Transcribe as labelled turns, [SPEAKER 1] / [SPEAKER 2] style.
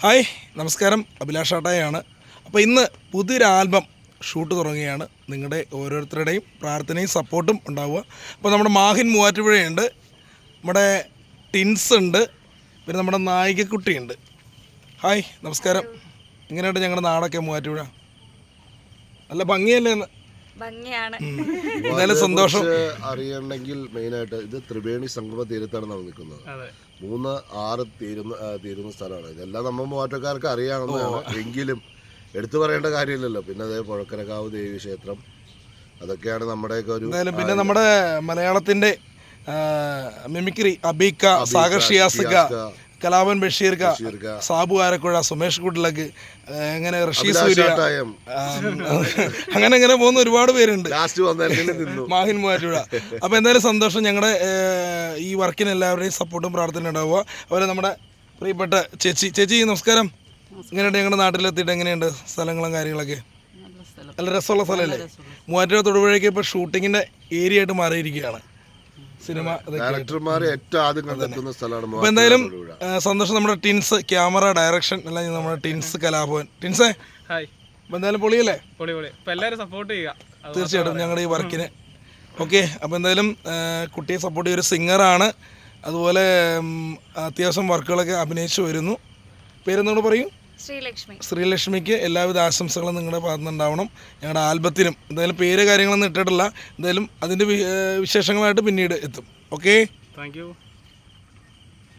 [SPEAKER 1] Hi നമസ്കാരം. അഭിലാഷ് ആട്ടായാണ് അപ്പോൾ ഇന്ന് പുതിയൊരു ആൽബം ഷൂട്ട് തുടങ്ങുകയാണ്. നിങ്ങളുടെ ഓരോരുത്തരുടെയും പ്രാർത്ഥനയും സപ്പോർട്ടും ഉണ്ടാവുക. അപ്പോൾ നമ്മുടെ മാഹിൻ മൂവാറ്റുപുഴയുണ്ട്. നമ്മുടെ ടിൻസ് ഉണ്ട്. പിന്നെ നമ്മുടെ നായികക്കുട്ടിയുണ്ട്. ഹായ് നമസ്കാരം. എങ്ങനെയുണ്ട് ഞങ്ങളുടെ നാടൊക്കെ മൂവാറ്റുപുഴ. നല്ല ഭംഗിയല്ലേ
[SPEAKER 2] ഭംഗിയാണ്.
[SPEAKER 1] എന്തായാലും സന്തോഷം.
[SPEAKER 3] അറിയണമെങ്കിൽ മെയിനായിട്ട് ഇത് ത്രിവേണി സംഗമ തീരത്താണ് നമ്മൾ നിൽക്കുന്നത്. മൂന്ന് ആറ് തീരുന്ന തീരുന്ന സ്ഥലമാണ്. ഇതെല്ലാം നമ്മൾ മൂവാറ്റക്കാർക്ക് അറിയാവുന്നതാണ്. എങ്കിലും എടുത്തു പറയേണ്ട കാര്യമില്ലല്ലോ. പിന്നെ അതേ പുഴക്കരക്കാവ് ദേവി ക്ഷേത്രം അതൊക്കെയാണ് നമ്മുടെയൊക്കെ ഒരു
[SPEAKER 1] എന്തായാലും പിന്നെ നമ്മുടെ മലയാളത്തിന്റെ മിമിക്രി അബീക്ക സാഗർ ഷിയാസിക്ക
[SPEAKER 3] ഷിയാസ്ക,
[SPEAKER 1] കലാപൻ ബഷീർക്ക
[SPEAKER 3] ബഷീർക്ക,
[SPEAKER 1] സാബു ആരക്കുഴ സുമേഷ് കുട്ടിലക്ക് എങ്ങനെ ഋഷി സൂര്യ. അങ്ങനെ അങ്ങനെ പോകുന്ന ഒരുപാട് പേരുണ്ട്.
[SPEAKER 3] ലാസ്റ്റ് വന്നതിൽ നിന്നു
[SPEAKER 1] മാഹിൻ മൂവാറ്റുപുഴ. അപ്പോൾ എന്തായാലും സന്തോഷം ഞങ്ങളുടെ ഈ വർക്കിന് എല്ലാവരുടെയും സപ്പോർട്ടും പ്രാർത്ഥന ഉണ്ടാവുക. അതുപോലെ നമ്മുടെ പ്രിയപ്പെട്ട ചേച്ചി ചേച്ചി നമസ്കാരം. എങ്ങനെയുണ്ട് ഞങ്ങളുടെ നാട്ടിലെത്തിയിട്ട്? എങ്ങനെയുണ്ട് സ്ഥലങ്ങളും കാര്യങ്ങളൊക്കെ? നല്ല രസമുള്ള സ്ഥലമല്ലേ? മൂവാറ്റുപുഴ തൊടുപുഴയ്ക്ക് ഇപ്പോൾ ഷൂട്ടിങ്ങിന്റെ ഏരിയ ആയിട്ട് മാറിയിരിക്കുകയാണ്. സിനിമ
[SPEAKER 3] ഡയറക്ടർമാർ ഏറ്റവും ആദ്യം കണ്ടെത്തുന്ന സ്ഥലമാണ്
[SPEAKER 1] അപ്പോൾ എന്തായാലും. സന്തോഷം. നമ്മുടെ ടിൻസ് ക്യാമറ ഡയറക്ഷൻ എല്ലാം നമ്മുടെ ടിൻസ് കലാഭവൻ. ടിൻസേ
[SPEAKER 4] ഹായ്
[SPEAKER 1] അപ്പോൾ എന്തായാലും പൊളിയല്ലേ?
[SPEAKER 4] പൊളി പൊളി. അപ്പോൾ എല്ലാവരും സപ്പോർട്ട് ചെയ്യുക.
[SPEAKER 1] തീർച്ചയായിട്ടും ഞങ്ങളുടെ ഈ വർക്കിന് ഓക്കെ അപ്പോൾ എന്തായാലും കുട്ടിയെ സപ്പോർട്ട് ചെയ്യൊരു സിംഗറാണ് അതുപോലെ അത്യാവശ്യം വർക്കുകളൊക്കെ അഭിനയിച്ചു വരുന്നു. പേരെന്നോട് പറയൂ?
[SPEAKER 2] ശ്രീലക്ഷ്മി.
[SPEAKER 1] ശ്രീലക്ഷ്മിക്ക് എല്ലാവിധ ആശംസകളും നിങ്ങളുടെ ഭാഗത്തുനിന്ന് നിന്നുണ്ടാവണം ഞങ്ങളുടെ ആൽബത്തിനും എന്തായാലും പേര് കാര്യങ്ങളൊന്നും ഇട്ടിട്ടില്ല. എന്തായാലും അതിന്റെ വിശേഷങ്ങളായിട്ട് പിന്നീട് എത്തും. Okay
[SPEAKER 4] thank you